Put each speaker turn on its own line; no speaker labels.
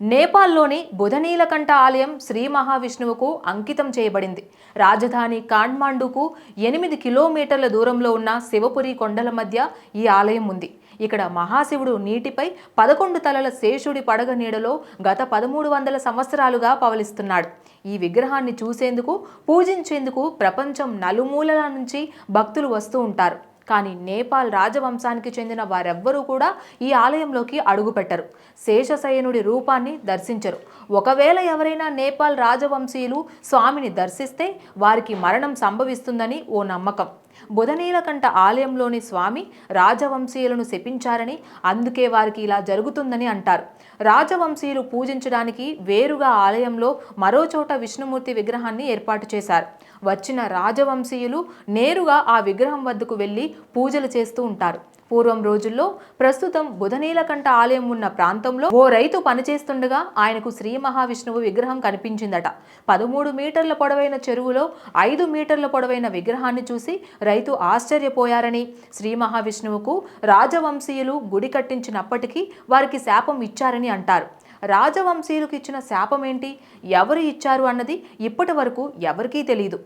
నేపాల్లోని బుధనీలకంఠ ఆలయం శ్రీ మహావిష్ణువుకు అంకితం చేయబడింది. రాజధాని కాండ్మాండుకు ఎనిమిది కిలోమీటర్ల దూరంలో ఉన్న శివపురి కొండల మధ్య ఈ ఆలయం ఉంది. ఇక్కడ మహాశివుడు నీటిపై పదకొండు తలల శేషుడి పడగ నీడలో గత పదమూడు వందల సంవత్సరాలుగా పవలిస్తున్నాడు. ఈ విగ్రహాన్ని చూసేందుకు పూజించేందుకు ప్రపంచం నలుమూలల నుంచి భక్తులు వస్తూ ఉంటారు. కానీ నేపాల్ రాజవంశానికి చెందిన వారెవ్వరూ కూడా ఈ ఆలయంలోకి అడుగుపెట్టరు. శేషశయనుడి రూపాన్ని దర్శించరు. ఒకవేళ ఎవరైనా నేపాల్ రాజవంశీయులు స్వామిని దర్శిస్తే వారికి మరణం సంభవిస్తుందని ఓ నమ్మకం. బుధనీలకంఠ ఆలయంలోని స్వామి రాజవంశీయులను శపించారని అందుకే వారికి ఇలా జరుగుతుందని అంటారు. రాజవంశీయులు పూజించడానికి వేరుగా ఆలయంలో మరో చోట విష్ణుమూర్తి విగ్రహాన్ని ఏర్పాటు చేశారు. వచ్చిన రాజవంశీయులు నేరుగా ఆ విగ్రహం వద్దకు వెళ్ళి పూజలు చేస్తూ ఉంటారు. పూర్వం రోజుల్లో ప్రస్తుతం బుధనీలకంఠ ఆలయం ఉన్న ప్రాంతంలో ఓ రైతు పనిచేస్తుండగా ఆయనకు శ్రీ మహావిష్ణువు విగ్రహం కనిపించిందట. పదమూడు మీటర్ల పొడవైన చెరువులో ఐదు మీటర్ల పొడవైన విగ్రహాన్ని చూసి రైతు ఆశ్చర్యపోయారని శ్రీ మహావిష్ణువుకు రాజవంశీయులు గుడి కట్టించినప్పటికీ వారికి శాపం ఇచ్చారని అంటారు. రాజవంశీయులకు ఇచ్చిన శాపం ఏంటి ఎవరు ఇచ్చారు అన్నది ఇప్పటి వరకు ఎవరికీ తెలియదు